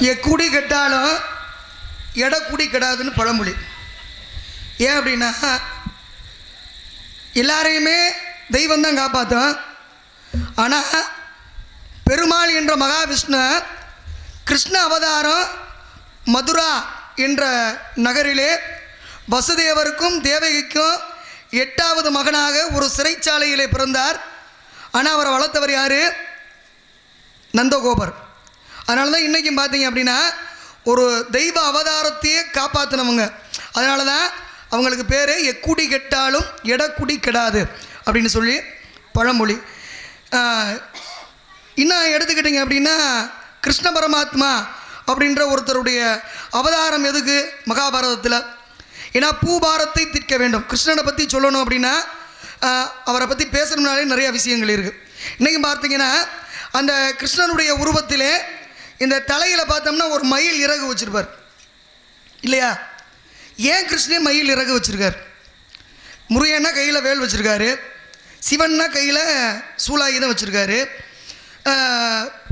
எக்குடி கெட்டாலும் எடை கெடாதுன்னு பழமொழி. ஏன் அப்படின்னா எல்லாரையுமே தெய்வம் தான் காப்பாற்றும் ஆனால் பெருமாள் என்ற மகாவிஷ்ணு கிருஷ்ண அவதாரம் மதுரா என்ற நகரிலே வசுதேவருக்கும் தேவகிக்கும் எட்டாவது மகனாக ஒரு சிறைச்சாலையிலே பிறந்தார். ஆனால் அவரை வளர்த்தவர் யார்? நந்தகோபர். அதனால தான் இன்றைக்கும் பார்த்தீங்க அப்படின்னா ஒரு தெய்வ அவதாரத்தையே காப்பாற்றினவங்க அதனால தான் அவங்களுக்கு பேர் எக்குடி கெட்டாலும் எடக்குடி கெடாது அப்படின்னு சொல்லி பழமொழி. இன்னும் எடுத்துக்கிட்டிங்க அப்படின்னா கிருஷ்ண பரமாத்மா அப்படின்ற ஒருத்தருடைய அவதாரம் எதுக்கு? மகாபாரதத்தில். ஏன்னா பூபாரத்தை தீர்க்க வேண்டும். கிருஷ்ணனை பற்றி சொல்லணும் அப்படின்னா அவரை பற்றி பேசணும்னாலே நிறைய விஷயங்கள் இருக்குது இன்றைக்கும் பார்த்தீங்கன்னா அந்த கிருஷ்ணனுடைய உருவத்திலே இந்த தலையில் பார்த்தோம்னா ஒரு மயில் இறகு வச்சுருப்பார். இல்லையா? ஏன் கிருஷ்ணன் மயில் இறகு வச்சுருக்கார்? முருகன்னா கையில் வேல் வச்சுருக்காரு. சிவன்னா கையில் சூலாயுதம் வச்சுருக்காரு.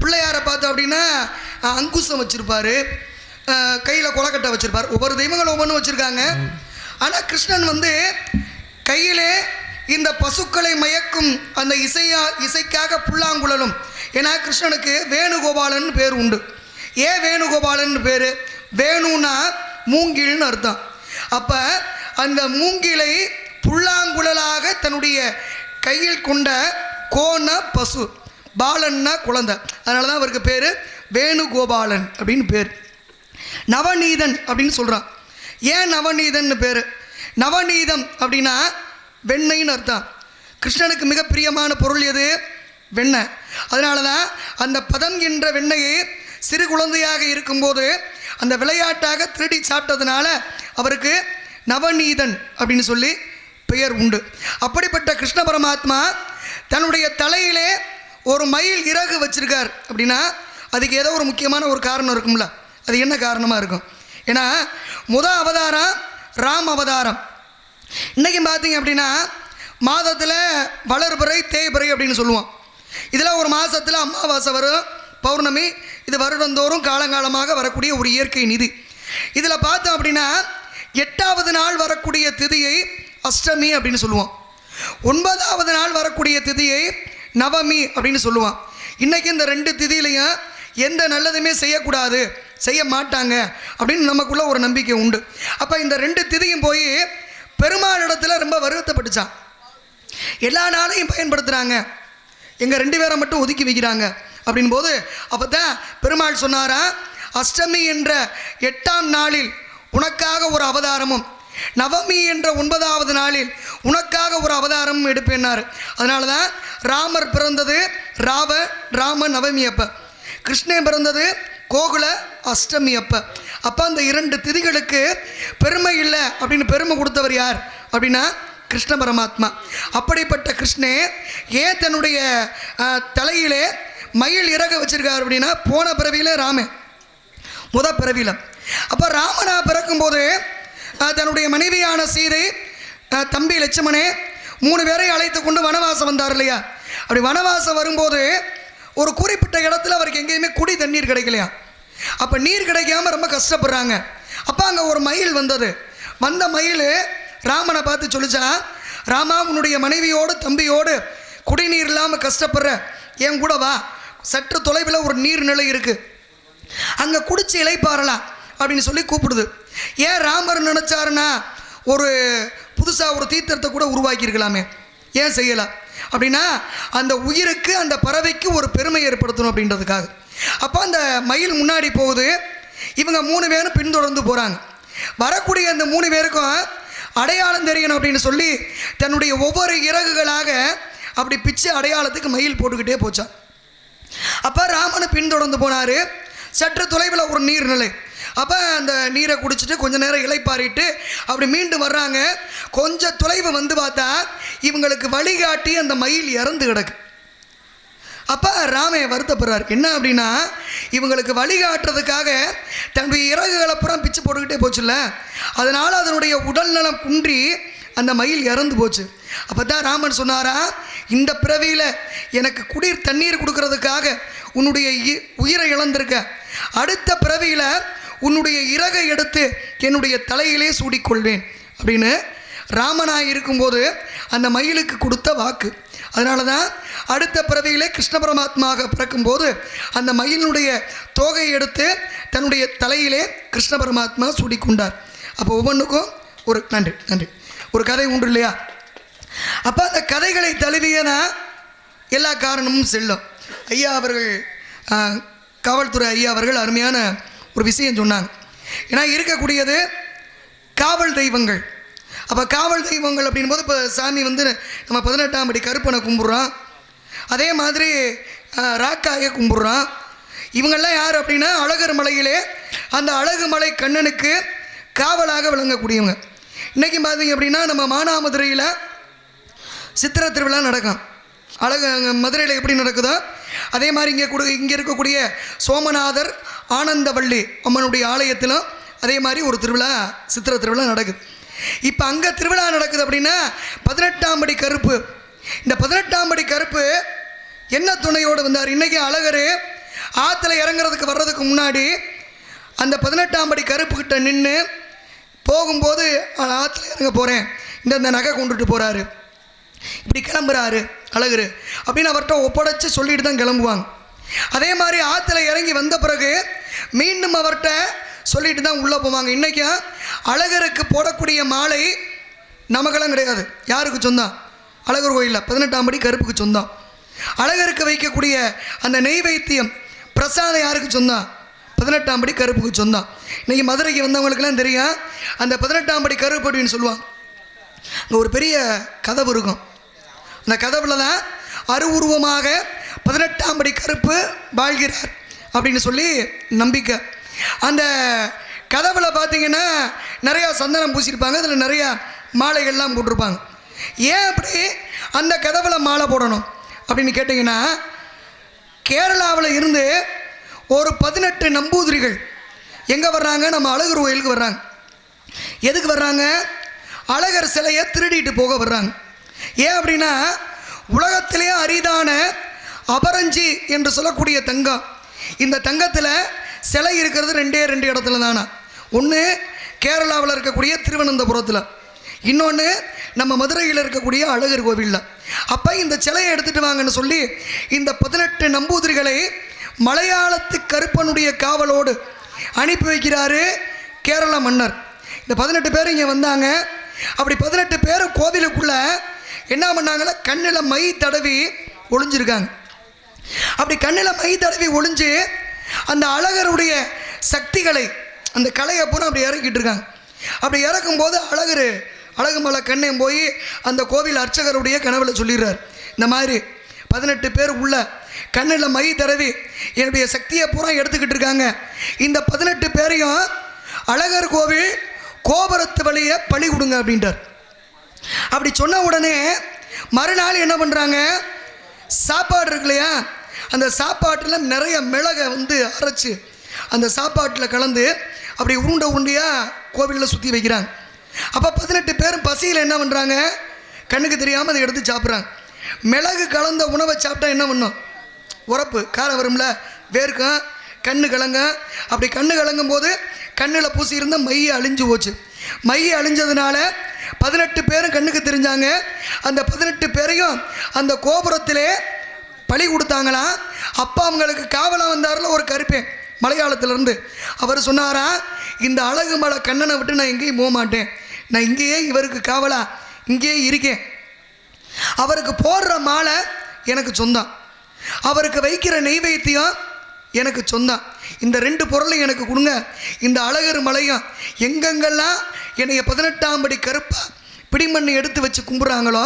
பிள்ளையாரை பார்த்தோம் அப்படின்னா அங்குசம் வச்சுருப்பார். கையில் கொலக்கட்டை வச்சுருப்பார். ஒவ்வொரு தெய்வங்களும் ஒவ்வொன்றும் வச்சுருக்காங்க. ஆனால் கிருஷ்ணன் வந்து கையிலே இந்த பசுக்களை மயக்கும் அந்த இசையா இசைக்காக புல்லாங்குழலும். ஏன்னா கிருஷ்ணனுக்கு வேணுகோபாலன் பேர் உண்டு. ஏன் வேணுகோபாலன் பேர்? வேணுன்னா மூங்கில்னு அர்த்தம். அப்போ அந்த மூங்கிலை புல்லாங்குழலாக தன்னுடைய கையில் கொண்ட கோண பசு பாலன்னா குழந்தை. அதனால தான் அவருக்கு பேர் வேணுகோபாலன் அப்படின்னு பேர். நவநீதன் அப்படின்னு சொல்கிறான் ஏன் நவநீதன் பேர்? நவநீதம் அப்படின்னா வெண்ணைன்னு அர்த்தம். கிருஷ்ணனுக்கு மிக பிரியமான பொருள் எது? வெண்ணெய். அதனால தான் அந்த பதம் என்ற வெண்ணெயை சிறு குழந்தையாக இருக்கும்போது அந்த விளையாட்டாக திருடி சாப்பிட்டதுனால அவருக்கு நவநீதன் அப்படின்னு சொல்லி பெயர் உண்டு. அப்படிப்பட்ட கிருஷ்ண பரமாத்மா தன்னுடைய தலையிலே ஒரு மயில் இறகு வச்சிருக்கார். அப்படின்னா அதுக்கு ஏதோ ஒரு முக்கியமான ஒரு காரணம் இருக்கும்ல. அது என்ன காரணமாக இருக்கும்? ஏன்னா முத அவதாரம் ராம் அவதாரம். இன்றைக்கி பார்த்தீங்க அப்படின்னா மாதத்தில் வளர்பிறை தேய்பிறை அப்படின்னு சொல்லுவோம். இதில் ஒரு மாதத்தில் அமாவாசை வரும் பௌர்ணமி இது வருடந்தோறும் காலங்காலமாக வரக்கூடிய ஒரு இயற்கை நிதி. இதில் பார்த்தோம் அப்படின்னா எட்டாவது நாள் வரக்கூடிய திதியை அஷ்டமி அப்படின்னு சொல்லுவோம். ஒன்பதாவது நாள் வரக்கூடிய திதியை நவமி அப்படின்னு சொல்லுவான் இன்றைக்கி இந்த ரெண்டு திதியிலையும் எந்த நல்லதுமே செய்யக்கூடாது செய்ய மாட்டாங்க அப்படின்னு நமக்குள்ள ஒரு நம்பிக்கை உண்டு. அப்போ இந்த ரெண்டு திதியும் போய் பெருமாளிடத்தில் ரொம்ப வருத்தப்பட்டுச்சான் எல்லா நாளையும் பயன்படுத்துகிறாங்க எங்கள் ரெண்டு பேரை மட்டும் ஒதுக்கி வைக்கிறாங்க. அப்படின் போது அப்போ தான் பெருமாள் சொன்னாரா அஷ்டமி என்ற எட்டாம் நாளில் உனக்காக ஒரு அவதாரமும் நவமி என்ற ஒன்பதாவது நாளில் உனக்காக ஒரு அவதாரமும் எடுப்பேன்னார் அதனால தான் ராமர் பிறந்தது ராவ ராம நவமி அப்போ. கிருஷ்ணன் பிறந்தது கோகுல அஷ்டமி அப்போ. அப்போ அந்த இரண்டு திதிகளுக்கு பெருமை இல்லை அப்படின்னு பெருமை கொடுத்தவர் யார்? அப்படின்னா கிருஷ்ண பரமாத்மா. அப்படிப்பட்ட கிருஷ்ணே ஏன் தன்னுடைய தலையிலே மயில் இறக வச்சிருக்கார் அப்படின்னா போன பிறவியில் ராமன். முத பிறவியில். அப்போ ராமனா பிறக்கும்போது தன்னுடைய மனைவியான சீதை தம்பி லட்சுமணே மூணு பேரை அழைத்து கொண்டு வனவாசம் வந்தார் இல்லையா? அப்படி வனவாசம் வரும்போது ஒரு குறிப்பிட்ட இடத்துல அவருக்கு எங்கேயுமே குடி தண்ணீர் கிடைக்கலையா? அப்போ நீர் கிடைக்காம ரொம்ப கஷ்டப்படுறாங்க. அப்போ அங்கே ஒரு மயில் வந்தது. வந்த மயில் ராமனை பார்த்து சொல்லிச்சா ராமா உன்னுடைய மனைவியோடு தம்பியோடு குடிநீர் இல்லாமல் கஷ்டப்படுற. என் கூட வா. சற்று தொலைவில் ஒரு நீர்நிலை இருக்குது அங்கே குடிச்சு இலைப்பாறலாம் அப்படின்னு சொல்லி கூப்பிடுது. ஏன் ராமர் நினச்சாருன்னா ஒரு புதுசாக ஒரு தீர்த்தத்தை கூட உருவாக்கியிருக்கலாமே. ஏன் செய்யலாம் அப்படின்னா அந்த உயிருக்கு அந்த பறவைக்கு ஒரு பெருமை ஏற்படுத்தணும் அப்படின்றதுக்காக. அப்போ அந்த மயில் முன்னாடி போகுது. இவங்க மூணு பேரும் பின்தொடர்ந்து போகிறாங்க வரக்கூடிய அந்த மூணு பேருக்கும் அடையாளம் தெரியணும் அப்படின்னு சொல்லி தன்னுடைய ஒவ்வொரு இறகுகளாக அப்படி பிச்சு அடையாளத்துக்கு மயில் போட்டுக்கிட்டே போச்சான். அப்போ ராமனை பின்தொடர்ந்து போனார். சற்று தொலைவில் ஒரு நீர்நிலை. அப்போ அந்த நீரை குடிச்சிட்டு கொஞ்சம் நேரம் இலைப்பாரிட்டு அப்படி மீண்டும் வர்றாங்க. கொஞ்சம் தொலைவு வந்து பார்த்தா இவங்களுக்கு வழிகாட்டி அந்த மயில் இறந்து கிடக்கு. அப்போ ராமையை வருத்தப்படுறார். என்ன அப்படின்னா இவங்களுக்கு வழிகாட்டுறதுக்காக தன்னுடைய இறகுகளை புறம் பிச்சு போட்டுக்கிட்டே போச்சுல்ல. அதனால் அதனுடைய உடல்நலம் குன்றி அந்த மயில் இறந்து போச்சு. அப்போ தான் ராமன் சொன்னாரா இந்த பிறவியில் எனக்கு குடிர் தண்ணீர் கொடுக்கறதுக்காக உன்னுடைய இ- உயிரை இழந்திருக்க. அடுத்த பிறவியில் உன்னுடைய இறகை எடுத்து என்னுடைய தலையிலே சூடிக்கொள்வேன். அப்படின்னு ராமனாய் இருக்கும்போது அந்த மயிலுக்கு கொடுத்த வாக்கு. அதனால தான் அடுத்த பிறவியிலே கிருஷ்ண பரமாத்மாக பிறக்கும்போது அந்த மயிலினுடைய தோகையை எடுத்து தன்னுடைய தலையிலே கிருஷ்ண பரமாத்மா சூடிக்கொண்டார். அப்போ ஒவ்வொன்றுக்கும் ஒரு நன்றி நன்றி. ஒரு கதை உண்டு இல்லையா? அப்போ அந்த கதைகளை தழுவியனா எல்லா காரணமும் செல்லும். ஐயா அவர்கள் காவல்துறை ஐயா அவர்கள் அருமையான ஒரு விஷயம் சொன்னாங்க. ஏன்னா இருக்கக்கூடியது காவல் தெய்வங்கள். அப்போ காவல் தெய்வங்கள் அப்படின்போது இப்போ சாமி வந்து நம்ம பதினெட்டாம் படி கருப்பனை கும்பிட்றோம் அதே மாதிரி ராக்காயை கும்பிட்றோம் இவங்கெல்லாம் யார் அப்படின்னா அழகர் மலையிலே அந்த அழகு மலை கண்ணனுக்கு காவலாக விளங்கக்கூடியவங்க. இன்றைக்கி பார்த்தீங்க அப்படின்னா நம்ம மானாமதுரையில் சித்திரை திருவிழா நடக்கும். அழகு அங்கே மதுரையில் எப்படி நடக்குதோ அதே மாதிரி இங்கே கூட இங்கே இருக்கக்கூடிய சோமநாதர் ஆனந்தவள்ளி அம்மனுடைய ஆலயத்திலும் அதே மாதிரி ஒரு திருவிழா சித்திரை திருவிழா நடக்குது. இப்போ அங்கே திருவிழா நடக்குது அப்படின்னா பதினெட்டாம் படி கருப்பு. இந்த பதினெட்டாம் படி கருப்பு என்ன துணையோடு வந்தார்? இன்றைக்கி அழகர் ஆற்றுல இறங்குறதுக்கு வர்றதுக்கு முன்னாடி அந்த பதினெட்டாம் படி கருப்புக்கிட்ட நின்று போகும்போது ஆற்றுல இறங்க போகிறேன் இந்த இந்த நகை கொண்டுட்டு போகிறாரு இப்படி கிளம்புறாரு அழகரு. அப்படின்னு அவர்கிட்ட ஒப்படைச்சு சொல்லிட்டு தான் கிளம்புவாங்க. அதே மாதிரி ஆற்றுல இறங்கி வந்த பிறகு மீண்டும் அவர்கிட்ட சொல்லிட்டு தான் உள்ளே போவாங்க. இன்றைக்கும் அழகருக்கு போடக்கூடிய மாலை நமக்கெல்லாம் கிடையாது. யாருக்கு சொந்தம் அழகர் கோயிலில் பதினெட்டாம் படி கருப்புக்கு சொந்தம் அழகருக்கு வைக்கக்கூடிய அந்த நெய் வைத்தியம் பிரசாதம் யாருக்கு சொந்தம் பதினெட்டாம் படி கருப்புக்கு சொந்தம் இன்றைக்கி மதுரைக்கு வந்தவங்களுக்கெல்லாம் தெரியும் அந்த பதினெட்டாம் படி கருப்பு அப்படின்னு சொல்லுவாங்க. அங்கே ஒரு பெரிய கதவு இருக்கும். அந்த கதவுல தான் அருவுருவமாக பதினெட்டாம் படி கருப்பு வாழ்கிறார் அப்படின்னு சொல்லி நம்பிக்கை. அந்த கதவில் பார்த்தீங்கன்னா நிறையா சந்தனம் பூசியிருப்பாங்க அதில் நிறையா மாலைகள்லாம் போட்டிருப்பாங்க. ஏன் அப்படி? அந்த கதவில் மாலை போடணும் அப்படின்னு கேட்டிங்கன்னா கேரளாவில் இருந்து ஒரு பதினெட்டு நம்பூதிரிகள் எங்கே வர்றாங்க? நம்ம அழகர் கோயிலுக்கு வர்றாங்க. எதுக்கு வர்றாங்க? அழகர் சிலையை திருடிட்டு போக வர்றாங்க. ஏன் அப்படின்னா உலகத்திலே அரிதான அபரஞ்சி என்று சொல்லக்கூடிய தங்கம். இந்த தங்கத்தில் சிலை இருக்கிறது ரெண்டே ரெண்டு இடத்துல தானா? ஒன்று கேரளாவில் இருக்கக்கூடிய திருவனந்தபுரத்தில். இன்னொன்று நம்ம மதுரையில் இருக்கக்கூடிய அழகர் கோவிலில். அப்போ இந்த சிலையை எடுத்துகிட்டு வாங்கன்னு சொல்லி இந்த பதினெட்டு நம்பூதிரிகளை மலையாளத்து கருப்பனுடைய காவலோடு அனுப்பி வைக்கிறாரு கேரள மன்னர். இந்த பதினெட்டு பேர் இங்கே வந்தாங்க. அப்படி பதினெட்டு பேர் கோவிலுக்குள்ளே என்ன பண்ணாங்கன்னா கண்ணில் மை தடவி ஒளிஞ்சிருக்காங்க. அப்படி கண்ணில் மை தடவி ஒளிஞ்சு அந்த அழகருடைய சக்திகளை அந்த கலையை பூரா அப்படி இறக்கிட்டு இருக்காங்க. அப்படி இறக்கும்போது அழகர் அழகு மலை கண்ணையும் போய் அந்த கோவில் அர்ச்சகருடைய கனவில் சொல்லிடுறார். இந்த மாதிரி பதினெட்டு பேர் உள்ள கண்ணில் மை தடவி என்னுடைய சக்தியை பூரா எடுத்துக்கிட்டு இருக்காங்க. இந்த பதினெட்டு பேரையும் அழகர் கோவில் கோபுரத்து வழியை பழி கொடுங்க அப்படின்றார். அப்படி சொன்ன உடனே மறுநாள் என்ன பண்ணுறாங்க சாப்பாடு இருக்கு இல்லையா? அந்த சாப்பாட்டில் நிறைய மிளகை வந்து அரைச்சி அந்த சாப்பாட்டில் கலந்து அப்படி உருண்டை உருண்டையாக கோவிலில் சுற்றி வைக்கிறாங்க. அப்போ பதினெட்டு பேரும் பசியில் என்ன பண்ணுறாங்க கண்ணுக்கு தெரியாமல் அதை எடுத்து சாப்பிட்றாங்க. மிளகு கலந்த உணவை சாப்பிட்டா என்ன பண்ணும்? உரப்பு காரம் வரும்ல? வேர்க்கும் கண்ணு கலங்க அப்படி கண்ணு கலங்கும் போது கண்ணில் பூசி இருந்த மையை அழிஞ்சு போச்சு. மையை அழிஞ்சதுனால பதினெட்டு பேரும் கண்ணுக்கு தெரிஞ்சாங்க. அந்த பதினெட்டு பேரையும் அந்த கோபுரத்திலே பழி கொடுத்தாங்களா? அப்பா அவங்களுக்கு காவலாக வந்தார்ல ஒரு கருப்பேன் மலையாளத்திலேருந்து. அவர் சொன்னாரா இந்த அழகு மலை கண்ணனை விட்டு நான் எங்கேயும் போக மாட்டேன். நான் இங்கேயே இவருக்கு காவலா? இங்கேயே இருக்கேன். அவருக்கு போடுற மாலை எனக்கு சொந்தம். அவருக்கு வைக்கிற நெய்வேத்தியம் எனக்கு சொந்தம். இந்த ரெண்டு பொருளையும் எனக்கு கொடுங்க. இந்த அழகர் மலையும் எங்கெங்கெல்லாம் என்னைய பதினெட்டாம் படி கருப்பா பிடிமண்ணை எடுத்து வச்சு கும்பிட்றாங்களோ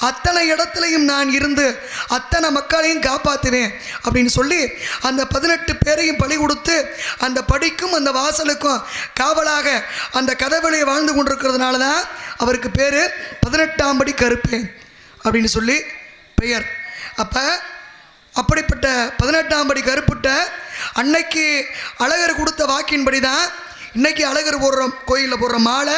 அத்தனை இடத்துலையும் நான் இருந்து அத்தனை மக்களையும் காப்பாற்றுவேன் அப்படின்னு சொல்லி அந்த பதினெட்டு பேரையும் பலி கொடுத்து அந்த படிக்கும் அந்த வாசலுக்கும் காவலாக அந்த கதவழியை வாழ்ந்து கொண்டிருக்கிறதுனால தான் அவருக்கு பேர் பதினெட்டாம் படி கருப்பேன் அப்படின்னு சொல்லி பெயர். அப்போ அப்படிப்பட்ட பதினெட்டாம் படி கருப்புட்ட அன்னைக்கு அழகர் கொடுத்த வாக்கின்படி தான் இன்றைக்கி அழகர் போடுற கோயிலில் போடுற மாலை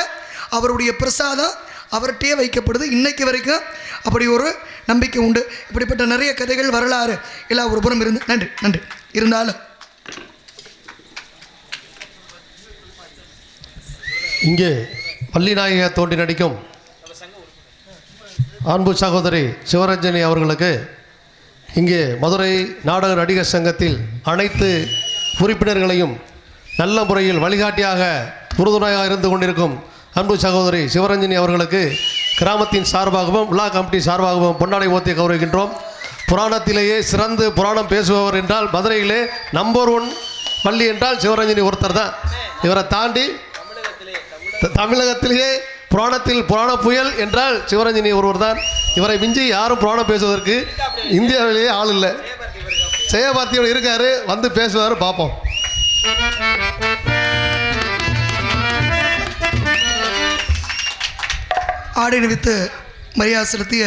அவருடைய பிரசாதம் அவர்கிட்டயே வைக்கப்படுது. இன்றைக்கு வரைக்கும் அப்படி ஒரு நம்பிக்கை உண்டு. இப்படிப்பட்ட நிறைய கதைகள் வரலாறு எல்லா ஒரு புறம் இருந்து நன்றி நன்றி. இருந்தாலும் இங்கே வள்ளிநாயக தோண்டி நடிக்கும் அன்பு சகோதரி சிவரஞ்சனி அவர்களுக்கு இங்கே மதுரை நாடக நடிகர் சங்கத்தில் அனைத்து உறுப்பினர்களையும் நல்ல முறையில் வழிகாட்டியாக உறுதுணையாக இருந்து கொண்டிருக்கும் அன்பு சகோதரி சிவரஞ்சனி அவர்களுக்கு கிராமத்தின் சார்பாகவும் விழா கமிட்டி சார்பாகவும் பொன்னாடை ஓத்தி கௌரவிக்கின்றோம். புராணத்திலேயே சிறந்து புராணம் பேசுபவர் என்றால் மதுரையிலே நம்பர் ஒன் பள்ளி என்றால் சிவரஞ்சனி ஒருத்தர் தான். இவரை தாண்டி த- தமிழகத்திலேயே புராணத்தில் புராண புயல் என்றால் சிவரஞ்சனி ஒருவர் தான். இவரை மிஞ்சி யாரும் புராணம் பேசுவதற்கு இந்தியாவிலேயே ஆள் இல்லை. செயபார்த்தியோடு இருக்காரு வந்து பேசுவார் பார்ப்போம். ஆடை நிவித்து மரியாதை செலுத்திய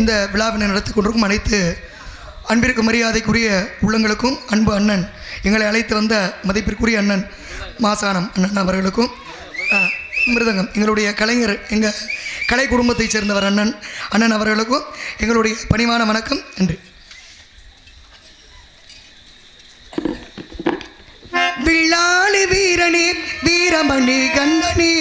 இந்த விழாவினை நடத்தி கொண்டிருக்கும் அனைத்து அன்பிற்கு மரியாதைக்குரிய உள்ளங்களுக்கும் அன்பு அண்ணன் எங்களை அழைத்து வந்த மதிப்பிற்குரிய அண்ணன் மாசானம் அண்ணன் அவர்களுக்கும் மிருதங்கம் எங்களுடைய கலைஞர் எங்கள் கலை குடும்பத்தைச் சேர்ந்தவர் அண்ணன் அண்ணன் அவர்களுக்கும் எங்களுடைய பணிவான வணக்கம் நன்றி. வில்லாளி வீரனே வீரமணி கந்தனே.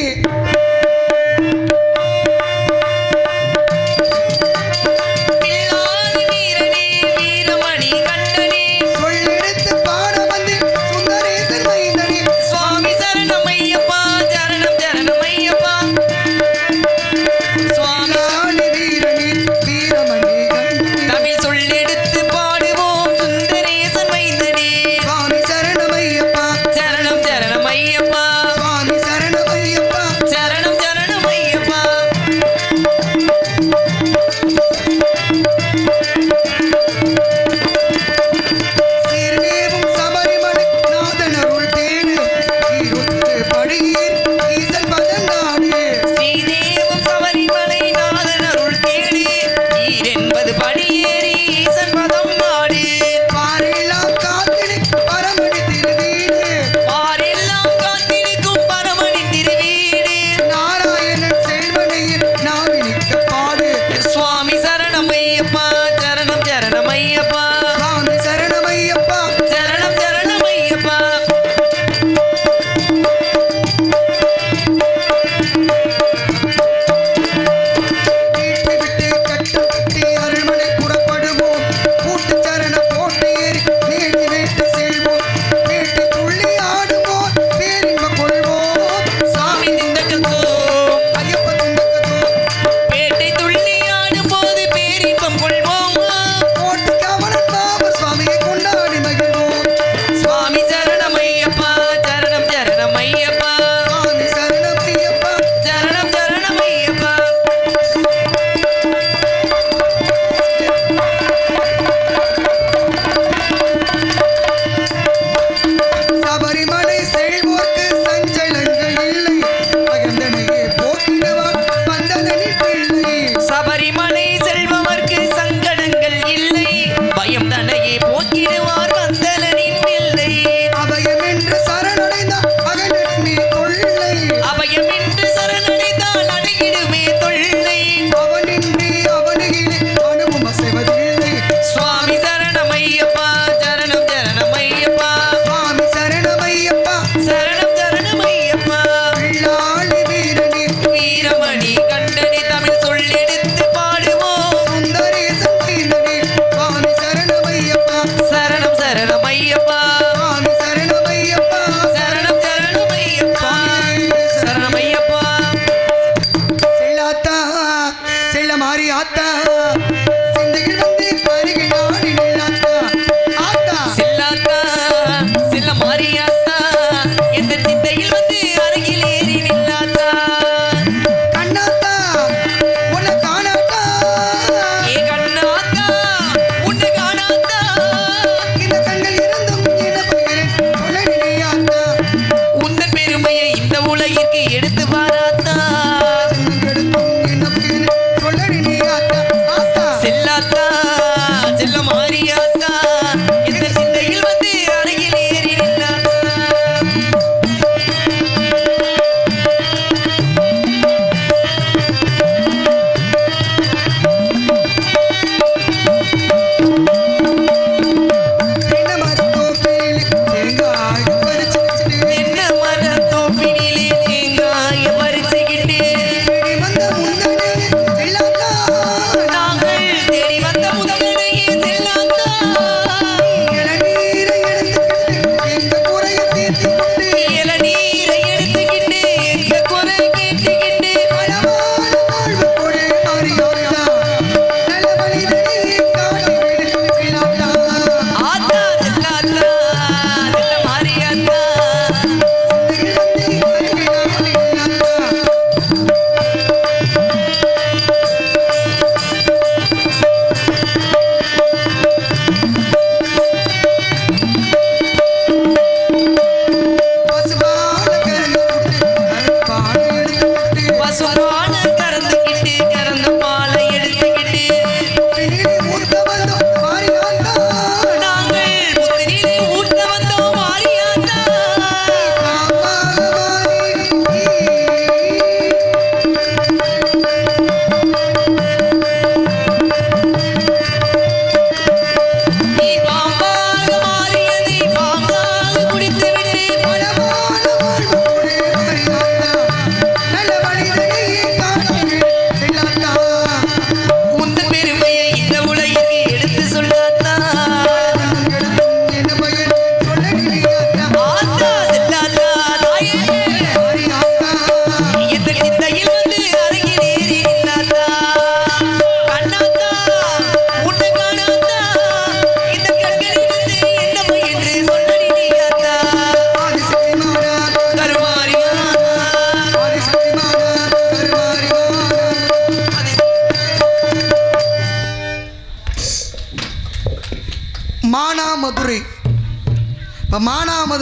வான கறந்துக்கிட்டு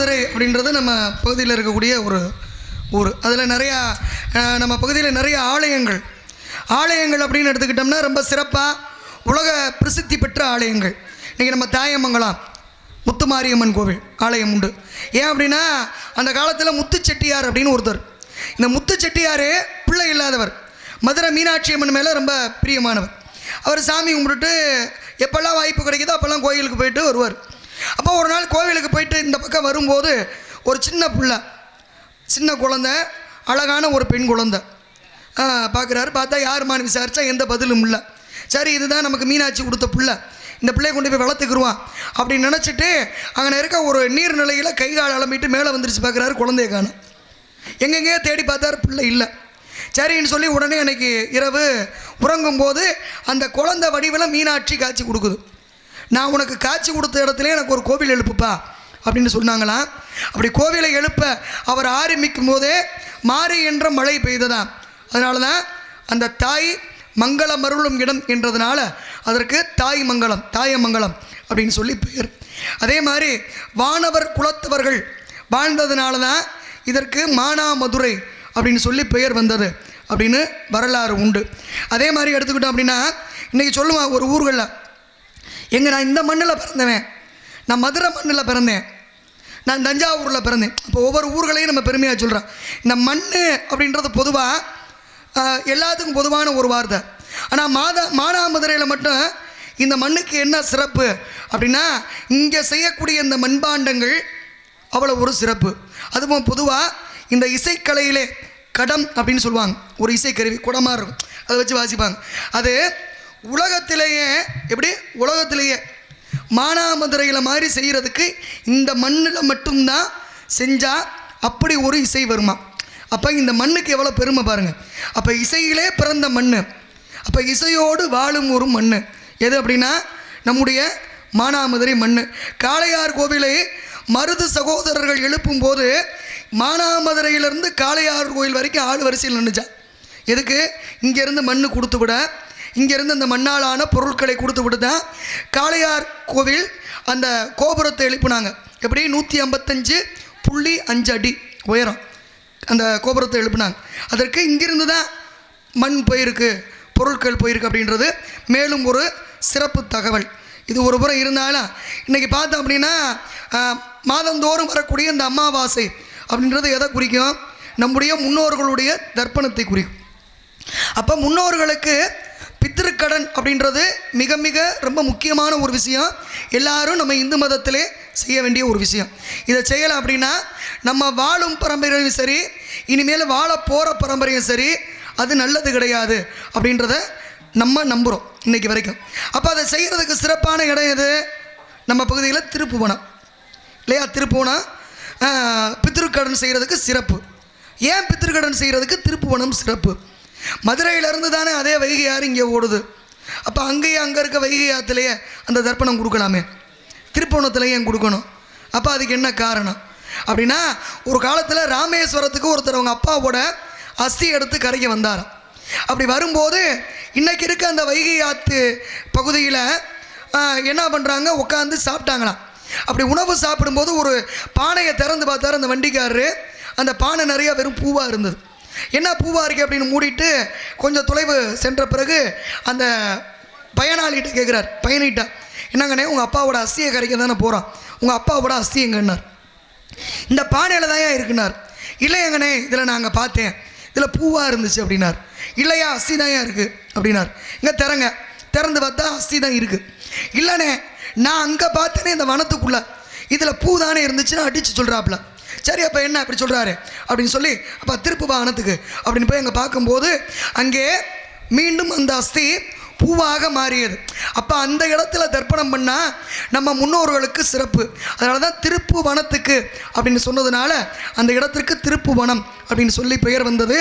மானாமதுரை அப்படின்றது நம்ம பகுதியில் இருக்கக்கூடிய ஒரு ஊர். அதில் நிறையா நம்ம பகுதியில் நிறைய ஆலயங்கள். ஆலயங்கள் அப்படின்னு எடுத்துக்கிட்டோம்னா ரொம்ப சிறப்பாக உலக பிரசித்தி பெற்ற ஆலயங்கள். இன்றைக்கி நம்ம தாயமங்கலம் முத்துமாரியம்மன் கோவில் ஆலயம் உண்டு. ஏன் அப்படின்னா அந்த காலத்தில் முத்துச்செட்டியார் அப்படின்னு ஒருத்தர். இந்த முத்துச்செட்டியார் பிள்ளை இல்லாதவர். மதுரை மீனாட்சி அம்மன் மேலே ரொம்ப பிரியமானவர். அவர் சாமி கும்பிட்டுட்டு எப்போல்லாம் வாய்ப்பு கிடைக்குதோ அப்போல்லாம் கோயிலுக்கு போயிட்டு வருவார். அப்போ ஒரு நாள் கோவிலுக்கு போயிட்டு இந்த பக்கம் வரும்போது ஒரு சின்ன பிள்ளை சின்ன குழந்தை அழகான ஒரு பெண் குழந்தை. பார்க்குறாரு. பார்த்தா யாருமான்னு விசாரித்தா எந்த பதிலும் இல்லை. சரி இதுதான் நமக்கு மீனாட்சி கொடுத்த பிள்ளை. இந்த பிள்ளையை கொண்டு போய் வளர்த்துக்குருவான் அப்படின்னு நினச்சிட்டு அங்கே இருக்க ஒரு நீர்நிலையில் கை கால் அலம்பிட்டு மேலே வந்துருச்சு பார்க்குறாரு குழந்தைய காணும். எங்கெங்கேயோ தேடி பார்த்தாரு பிள்ளை இல்லை. சரின்னு சொல்லி உடனே அன்றைக்கி இரவு உறங்கும்போது அந்த குழந்தை வடிவில் மீனாட்சி காட்சி கொடுக்குது. நான் உனக்கு காட்சி கொடுத்த இடத்துல எனக்கு ஒரு கோவில் எழுப்புப்பா அப்படின்னு சொன்னாங்களாம் அப்படி கோவிலை எழுப்ப அவர் ஆரம்பிக்கும் போதே மாறி என்ற மழை பெய்ததாம். அதனால தான் அந்த தாய் மங்களம் அருளும் இடம் என்றதுனால அதற்கு தாய் மங்கலம் தாயமங்கலம் அப்படின்னு சொல்லி பெயர். அதே மாதிரி வானவர் குலத்தவர்கள் வாழ்ந்ததுனால தான் இதற்கு மானாமதுரை அப்படின்னு சொல்லி பெயர் வந்தது அப்படின்னு வரலாறு உண்டு. அதே மாதிரி எடுத்துக்கிட்டோம் அப்படின்னா இன்றைக்கி சொல்லுவான் ஒரு ஊர்களில் எங்கே நான் இந்த மண்ணில் பிறந்தவன். நான் மதுரை மண்ணில் பிறந்தேன். நான் தஞ்சாவூரில் பிறந்தேன். இப்போ ஒவ்வொரு ஊர்களையும் நம்ம பெருமையாக சொல்கிறோம் இந்த மண் அப்படின்றது பொதுவாக எல்லாத்துக்கும் பொதுவான ஒரு வார்த்தை. ஆனால் மாதா மானாமதுரையில் மட்டும் இந்த மண்ணுக்கு என்ன சிறப்பு அப்படின்னா இங்கே செய்யக்கூடிய இந்த மண்பாண்டங்கள் அவ்வளோ ஒரு சிறப்பு. அதுவும் பொதுவாக இந்த இசைக்கலையிலே கடம் அப்படின்னு சொல்லுவாங்க. ஒரு இசைக்கருவி குடமாக இருக்கும். அதை வச்சு வாசிப்பாங்க. அது உலகத்திலேயே எப்படி? உலகத்திலேயே. மானாமதுரையில் மாதிரி செய்கிறதுக்கு இந்த மண்ணில் மட்டும்தான் செஞ்சால் அப்படி ஒரு இசை வருமா? அப்போ இந்த மண்ணுக்கு எவ்வளோ பெருமை பாருங்கள் அப்போ இசையிலே பிறந்த மண் அப்போ இசையோடு வாழும் ஒரு மண் எது அப்படின்னா நம்முடைய மானாமதுரை மண் காளையார் கோவிலை மருது சகோதரர்கள் எழுப்பும்போது மானாமதுரையிலேருந்து காளையார் கோயில் வரைக்கும் ஆள் வரிசையில் நின்றுச்சா எதுக்கு? இங்கேருந்து மண் கொடுத்து விட. இங்கேருந்து அந்த மண்ணாலான பொருட்களை கொடுத்து விட்டு தான் காளையார் கோவில் அந்த கோபுரத்தை எழுப்புனாங்க. எப்படி? நூற்றி ஐம்பத்தஞ்சு புள்ளி அஞ்சு அடி உயரம் அந்த கோபுரத்தை எழுப்புனாங்க. அதற்கு இங்கிருந்து தான் மண் போயிருக்கு பொருட்கள் போயிருக்கு அப்படின்றது மேலும் ஒரு சிறப்பு தகவல். இது ஒரு புறம் இருந்தாலும் இன்றைக்கி பார்த்தோம் அப்படின்னா மாதந்தோறும் வரக்கூடிய இந்த அமாவாசை அப்படின்றது எதை குறிக்கும்? நம்முடைய முன்னோர்களுடைய தர்ப்பணத்தை குறிக்கும். அப்போ முன்னோர்களுக்கு பித்திருக்கடன் அப்படின்றது மிக மிக ரொம்ப முக்கியமான ஒரு விஷயம். எல்லாரும் நம்ம இந்து மதத்திலே செய்ய வேண்டிய ஒரு விஷயம். இதை செய்யலை அப்படின்னா நம்ம வாழும் பரம்பரையும் சரி இனிமேல் வாழ போகிற பரம்பரையும் சரி அது நல்லது கிடையாது அப்படின்றத நம்ம நம்புகிறோம் இன்றைக்கி வரைக்கும். அப்போ அதை செய்கிறதுக்கு சிறப்பான இடம் எது? நம்ம பகுதியில் திருப்புவனம். இல்லையா? திருப்புவனம் பித்திருக்கடன் செய்கிறதுக்கு சிறப்பு. ஏன் பித்திருக்கடன் செய்கிறதுக்கு திருப்புவனம் சிறப்பு? மதுரையிலேருந்து தானே அதே வைகை ஆறு இங்கே ஓடுது. அப்போ அங்கேயே அங்கே இருக்க வைகை ஆற்றுலையே அந்த தர்ப்பணம் கொடுக்கலாமே. திருப்புவனத்தில் ஏன் கொடுக்கணும். அப்போ அதுக்கு என்ன காரணம்? அப்படின்னா ஒரு காலத்தில் ராமேஸ்வரத்துக்கு ஒருத்தர் அவங்க அப்பாவோட அஸ்தி எடுத்து கரைக்கு வந்தார் அப்படி வரும்போது இன்றைக்கி இருக்க அந்த வைகை ஆற்று பகுதியில் என்ன பண்ணுறாங்க உட்காந்து சாப்பிட்டாங்களாம். அப்படி உணவு சாப்பிடும்போது ஒரு பானையை திறந்து பார்த்தாரு அந்த வண்டிக்காரரு. அந்த பானை நிறையா வெறும் பூவாக இருந்தது. என்ன பூவாக இருக்குது அப்படின்னு மூடிட்டு கொஞ்சம் தொலைவு சென்ற பிறகு அந்த பயனாளிகிட்ட கேட்குறார் பயணிகிட்ட என்னங்கண்ணே உங்கள் அப்பாவோட அஸ்தியை கரைக்க தானே போகிறான் உங்கள் அப்பாவோட அஸ்தி எங்கன்னார்? இந்த பானையில் தான் இருக்குனார் இல்லையங்கண்ணே இதில் நாங்கள் பார்த்தேன். இதில் பூவாக இருந்துச்சு அப்படின்னார். இல்லையா அஸ்தி தான் இருக்குது அப்படின்னார். இங்கே திறங்க. திறந்து பார்த்தா அஸ்தி தான் இருக்குது இல்லைண்ணே நான் அங்கே பார்த்தேனே இந்த வனத்துக்குள்ளே. இதில் பூ தானே இருந்துச்சுன்னு அடித்து சொல்கிறாப்புல சரி அப்போ என்ன அப்படி சொல்கிறாரு அப்படின்னு சொல்லி அப்போ திருப்பு வாகனத்துக்கு அப்படின்னு போய் அங்கே பார்க்கும்போது அங்கே மீண்டும் அந்த அஸ்தி பூவாக மாறியது. அப்போ அந்த இடத்துல தர்ப்பணம் பண்ணால் நம்ம முன்னோர்களுக்கு சிறப்பு. அதனால தான் திருப்பு வனத்துக்கு அப்படின்னு சொன்னதுனால அந்த இடத்திற்கு திருப்பு வனம் அப்படின்னு சொல்லி பெயர் வந்தது.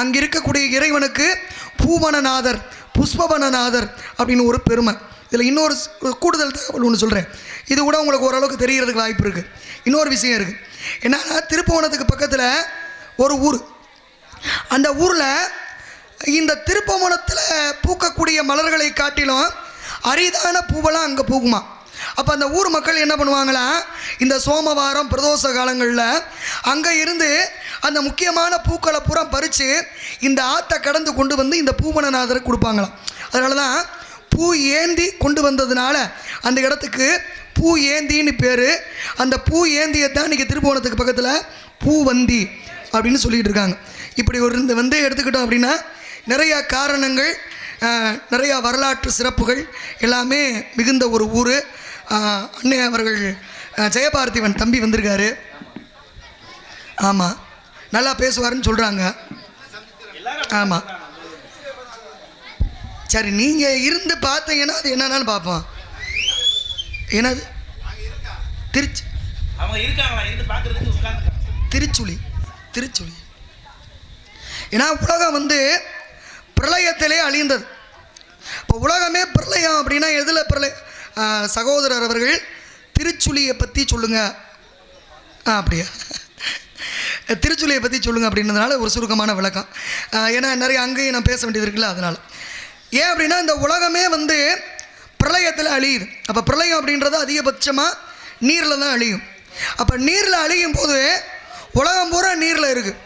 அங்கே இருக்கக்கூடிய இறைவனுக்கு பூவனநாதர் புஷ்பவனநாதர் அப்படின்னு ஒரு பெருமை. இதில் இன்னொரு கூடுதல் தகவல் ஒன்று சொல்கிறேன் இது கூட உங்களுக்கு ஓரளவுக்கு தெரிகிறதுக்கு வாய்ப்பு இருக்குது இன்னொரு விஷயம் இருக்குது என்னன்னா திருப்புவனத்துக்கு பக்கத்தில் ஒரு ஊர். அந்த ஊரில் இந்த திருப்பவனத்தில் பூக்கக்கூடிய மலர்களை காட்டிலும் அரிதான பூவெல்லாம் அங்கே பூக்குமா. அப்போ அந்த ஊர் மக்கள் என்ன பண்ணுவாங்களா இந்த சோமவாரம் பிரதோஷ காலங்களில் அங்கே இருந்து அந்த முக்கியமான பூக்களை பூரா பறித்து இந்த ஆற்றை கடந்து கொண்டு வந்து இந்த பூவனநாதருக்கு கொடுப்பாங்களாம். அதனால தான் பூ ஏந்தி கொண்டு வந்ததுனால அந்த இடத்துக்கு பூ ஏந்தின்னு பேர். அந்த பூ ஏந்தியை தான் இன்றைக்கி திருப்போணத்துக்கு பக்கத்தில் பூவந்தி அப்படின்னு சொல்லிகிட்டு இருக்காங்க. இப்படி ஒரு இந்த வந்து எடுத்துக்கிட்டோம் அப்படின்னா நிறையா காரணங்கள் நிறையா வரலாற்று சிறப்புகள் எல்லாமே மிகுந்த ஒரு ஊர். அன்னை அவர்கள் ஜெயபாரதிவன் தம்பி வந்திருக்காரு. ஆமாம் நல்லா பேசுவாருன்னு சொல்கிறாங்க ஆமாம் சரி நீங்கள் இருந்து பார்த்தீங்கன்னா அது என்னன்னாலும் பார்ப்போம். என்னது? திருச்சி. திருச்சுழி. திருச்சுழி. ஏன்னா உலகம் வந்து பிரளயத்திலே அழிந்தது. இப்போ உலகமே பிரளயம் அப்படின்னா எதில் பிரளய சகோதரர் அவர்கள் திருச்சுழியை பற்றி சொல்லுங்க. ஆ அப்படியா? திருச்சுழியை பற்றி சொல்லுங்க அப்படின்றதுனால ஒரு சுருக்கமான விளக்கம். ஏன்னா நிறைய அங்கேயும் நான் பேச வேண்டியது இருக்குல்ல அதனால். ஏன் அப்படின்னா இந்த உலகமே வந்து பிரளயத்தில் அழியுது. அப்போ பிரளயம் அப்படின்றது அதிகபட்சமாக நீரில் தான் அழியும். அப்போ நீரில் அழியும் போது உலகம் பூரா நீரில் இருக்குது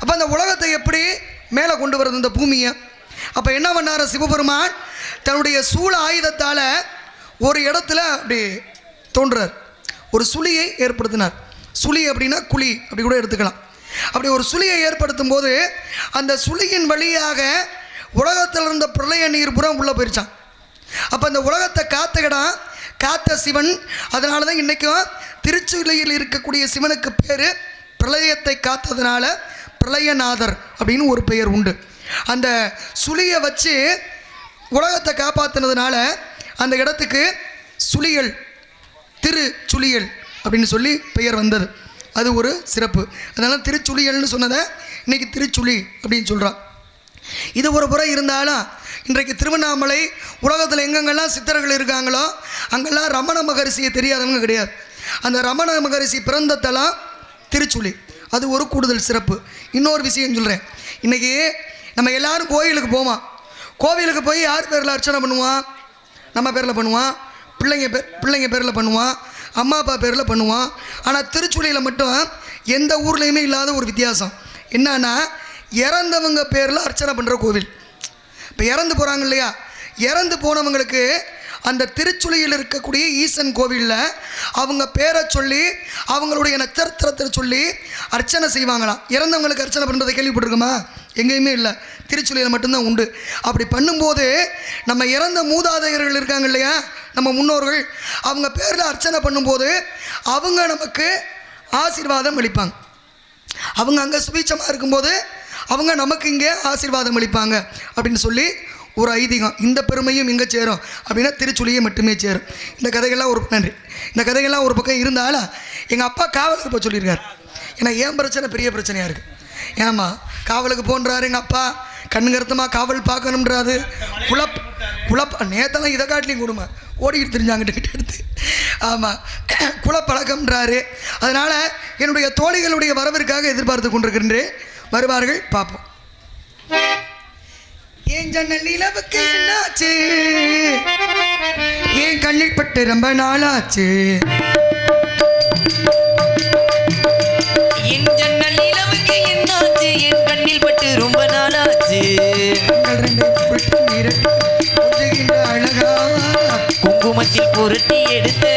அப்போ அந்த உலகத்தை எப்படி மேலே கொண்டு வருது இந்த பூமியை? அப்போ என்ன பண்ணார் சிவபெருமான்? தன்னுடைய சூழ ஆயுதத்தால் ஒரு இடத்துல அப்படி தோன்றுறார் ஒரு சுழியை ஏற்படுத்தினார். சுழி அப்படின்னா குழி அப்படி கூட எடுத்துக்கலாம். அப்படி ஒரு சுழியை ஏற்படுத்தும் போது அந்த சுழியின் வழியாக உலகத்தில் இருந்த பிரளய நீர் புறம் உள்ளே போயிருச்சான். அப்போ அந்த உலகத்தை காத்துக்கிடான் காத்த சிவன் அதனால தான் இன்றைக்கும் திருச்சுலையில் இருக்கக்கூடிய சிவனுக்கு பேர் பிரளயத்தை காத்ததுனால பிரளயநாதர் அப்படின்னு ஒரு பெயர் உண்டு. அந்த சுழியை வச்சு உலகத்தை காப்பாற்றினதுனால அந்த இடத்துக்கு சுழியல் திரு சுழியல் அப்படின்னு சொல்லி பெயர் வந்தது. அது ஒரு சிறப்பு. அதனால் திருச்சுழியல்னு சொன்னதை இன்னைக்கு திருச்சுழி அப்படின்னு சொல்கிறான் இது ஒரு புறம் இருந்தாலும் இன்றைக்கு திருவண்ணாமலை உலகத்தில் எங்கெங்கெல்லாம் சித்தர்கள் இருக்காங்களோ அங்கெல்லாம் ரமண மகரிஷியை தெரியாதவங்க கிடையாது. அந்த ரமண மகரிஷி பிறந்த தலம் திருச்சுழி. அது ஒரு கூடுதல் சிறப்பு. இன்னொரு விஷயம் சொல்கிறேன் இன்றைக்கி நம்ம எல்லாரும் கோயிலுக்கு போவோம்? கோவிலுக்கு போய் யார் பேரில் அர்ச்சனை பண்ணுவான்? நம்ம பேரில் பண்ணுவான். பிள்ளைங்க பேர் பிள்ளைங்க பேரில் பண்ணுவான். அம்மா அப்பா பேரில் பண்ணுவான். ஆனால் திருச்சுழியில் மட்டும் எந்த ஊர்லேயுமே இல்லாத ஒரு வித்தியாசம். என்னன்னா இறந்தவங்க பேரில் அர்ச்சனை பண்ணுற கோவில். இப்போ இறந்து போகிறாங்க இல்லையா? இறந்து போனவங்களுக்கு அந்த திருச்சுழியில் இருக்கக்கூடிய ஈசன் கோவிலில் அவங்க பேரை சொல்லி அவங்களுடைய நட்சத்திரத்தை சொல்லி அர்ச்சனை செய்வாங்களாம். இறந்தவங்களுக்கு அர்ச்சனை பண்ணுறதை கேள்விப்பட்டிருக்குமா? எங்கேயுமே இல்லை. திருச்சுளியில் மட்டும்தான் உண்டு. அப்படி பண்ணும்போது நம்ம இறந்த மூதாதையர்கள் இருக்காங்க இல்லையா? நம்ம முன்னோர்கள் அவங்க பேரில் அர்ச்சனை பண்ணும்போது அவங்க நமக்கு ஆசீர்வாதம் அளிப்பாங்க. அவங்க அங்கே சுபீட்சமாக இருக்கும்போது அவங்க நமக்கு இங்கே ஆசீர்வாதம் அளிப்பாங்க அப்படின்னு சொல்லி ஒரு ஐதீகம் இந்த பெருமையும் இங்கே சேரும் அப்படின்னா திருச்சுழியை மட்டுமே சேரும். இந்த கதைகள்லாம் ஒரு நன்றி. இந்த கதைகள்லாம் ஒரு பக்கம் இருந்தாலும் எங்கள் அப்பா காவலுக்கு போக சொல்லியிருக்காரு. ஏன்னா ஏன் பிரச்சனை? பெரிய பிரச்சனையாக இருக்குது ஏமா காவலுக்கு போன்றாரு எங்கள் அப்பா. கண்ணுங்கருத்தமாக காவல் பார்க்கணுன்றாரு குழப் குழப்பம் நேத்தெல்லாம் இதை காட்டிலையும் கொடுமை. ஓடிக்கிட்டு தெரிஞ்சாங்கிட்ட கிட்ட எடுத்து ஆமாம் குலப்பழக்கம்ன்றாரு. அதனால் என்னுடைய தோழிகளுடைய வரவிற்காக எதிர்பார்த்து கொண்டிருக்கின்றேன். வருவார்கள்? பார்ப்போம். ஏன் ஜன்னல் நிலவுக்கு என்னாச்சு? ஏன் கண்ணில் பட்டு ரொம்ப நாளாச்சு. என் ஜன்னல் நிலவுக்கு என்னாச்சு? என் கண்ணில் பட்டு ரொம்ப நாளாச்சு. புரட்டு அழகா. குங்குமத்தில் புரட்டி எடுத்த